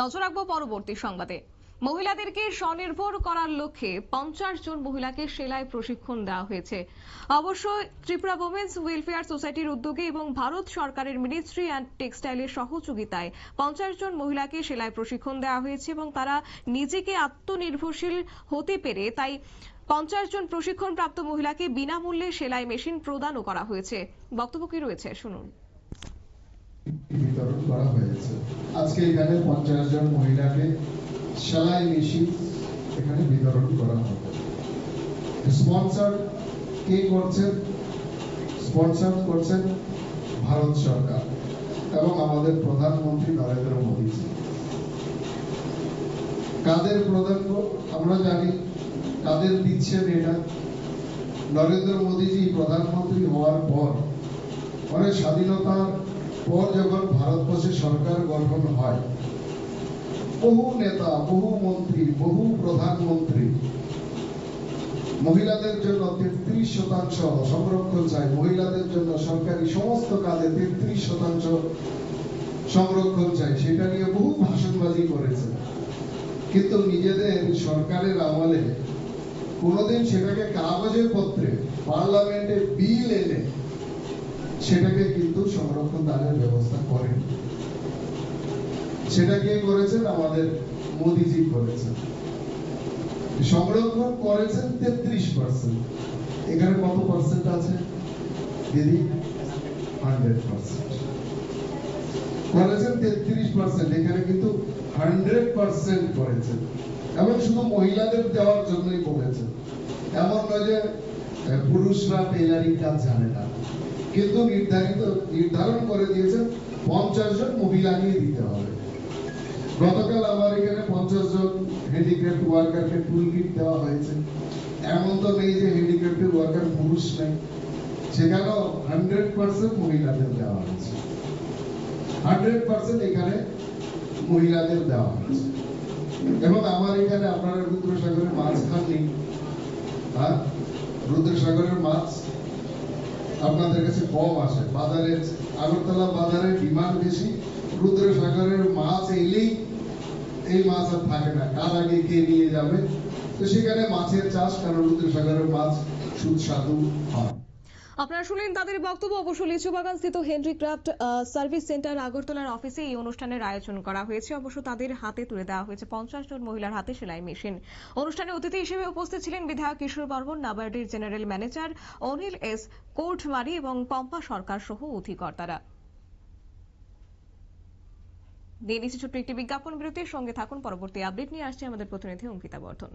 নজর রাখব পরবর্তী সংবাদে। মহিলাদেরকে স্বনির্ভর করার লক্ষ্যে পঞ্চাশ জন মহিলাকে সেলাই প্রশিক্ষণ দেওয়া হয়েছে। অবশ্য ত্রিপুরা ওমেন্স ওয়েলফেয়ার সোসাইটির উদ্যোগে এবং ভারত সরকারের মিনিস্ট্রি অ্যান্ড টেক্সটাইলের সহযোগিতায় পঞ্চাশ জন মহিলাকে সেলাই প্রশিক্ষণ দেওয়া হয়েছে এবং তারা নিজেকে আত্মনির্ভরশীল হতে পেরে তাই পঞ্চাশ জন প্রশিক্ষণপ্রাপ্ত মহিলাকে বিনামূল্যে সেলাই মেশিন প্রদানও করা হয়েছে। বক্তব্য কি রয়েছে? শুনুন। বিতরণ করা হয়েছে আজকে এখানে পঞ্চাশ জন মহিলাকে সেলাই মেশিন এখানে বিতরণ করা হবে। স্পন্সর কে করছেন? স্পন্সর করছেন ভারত সরকার এবং আমাদের প্রধানমন্ত্রী নরেন্দ্র মোদী কাদের প্রদান আমরা জানি, কাদের দিচ্ছেন এটা? নরেন্দ্র মোদীজি প্রধানমন্ত্রী হওয়ার পর মানে স্বাধীনতার পর যখন ভারতবর্ষে সরকার গঠন হয়, বহু নেতা, বহু মন্ত্রী, বহু প্রধানমন্ত্রী মহিলাদের জন্য তেত্রিশ শতাংশ সংরক্ষণ চাই, মহিলাদের জন্য সরকারি সমস্ত কাজে তেত্রিশ শতাংশ সংরক্ষণ চাই, সেটা নিয়ে বহু ভাষণবাজি করেছে। কিন্তু নিজেদের সরকারের আমলে কোনোদিন সেটাকে কাগজে পত্রে, পার্লামেন্টে বিল এনে সেটাকে কিন্তু সংরক্ষণ সেটা কে করেছেন? আমাদের মোদিজি করেছেন। সংরক্ষণ করেছেন তেত্রিশ পার্সেন্ট এখানে কত পার্সেন্ট আছে? দিদি? হান্ড্রেড পার্সেন্ট করেছেন তেত্রিশ পার্সেন্ট এখানে কিন্তু হান্ড্রেড পার্সেন্ট করেছেন। এবং শুধু মহিলাদের দেওয়ার জন্যই বলেছেন এমন নয় যে পুরুষরা টেলারিং কাজ জানে না। কিন্তু নির্ধারিত, নির্ধারণ করে দিয়েছেন পঞ্চাশ জন মহিলাকেই দিতে হবে। গতকাল আমার এখানে পঞ্চাশ জন হ্যান্ডিক্রাফট ওয়ার্কারকে টুল কিট দেওয়া হয়েছে। এমন তো নেই যে হ্যান্ডিক্রাফটের ওয়ার্কার পুরুষ নেই। সেখানেও হান্ড্রেড পার্সেন্ট মহিলাদের দেওয়া হয়েছে। হান্ড্রেড পার্সেন্ট এখানে মহিলাদের দেওয়া হয়েছে। এবং আমার এখানে আপনারা রুদ্রসাগরের মাছ খাননি হ্যাঁ রুদ্রসাগরের মাছ আপনাদের কাছে কম আসে। বাজারে আগরতলা বাজারে ডিমান্ড বেশি। রুদ্রসাগরের মাছ এলেই এই মাছ আর থাকে না। কার আগে কে নিয়ে যাবে? তো সেখানে মাছের চাষ, কারণ রুদ্রসাগরের মাছ সুস্বাদু হয়। আপনারা শুনলেন তাদের বক্তব্য। অবশ্য লিচুবাগান স্থিত হেনরি ক্রাফট সার্ভিস সেন্টার আগরতলার অফিসে এই অনুষ্ঠানের আয়োজন করা হয়েছে। অবশ্য তাদের হাতে তুলে দেওয়া হয়েছে পঞ্চাশ জন মহিলার হাতে সেলাই মেশিন। অনুষ্ঠানে অতিথি হিসেবে উপস্থিত ছিলেন বিধায়ক Kishore Barman, নাবার্ডের general manager Anil S Kortmari এবং পম্পা সরকার সহ অধিকর্তারা নিয়ে নিচ্ছি ছোট্ট একটি বিজ্ঞাপন বিরতির সঙ্গে থাকুন। পরবর্তী আপডেট নিয়ে আসছে আমাদের প্রতিনিধি অঙ্কিতা বর্ধন।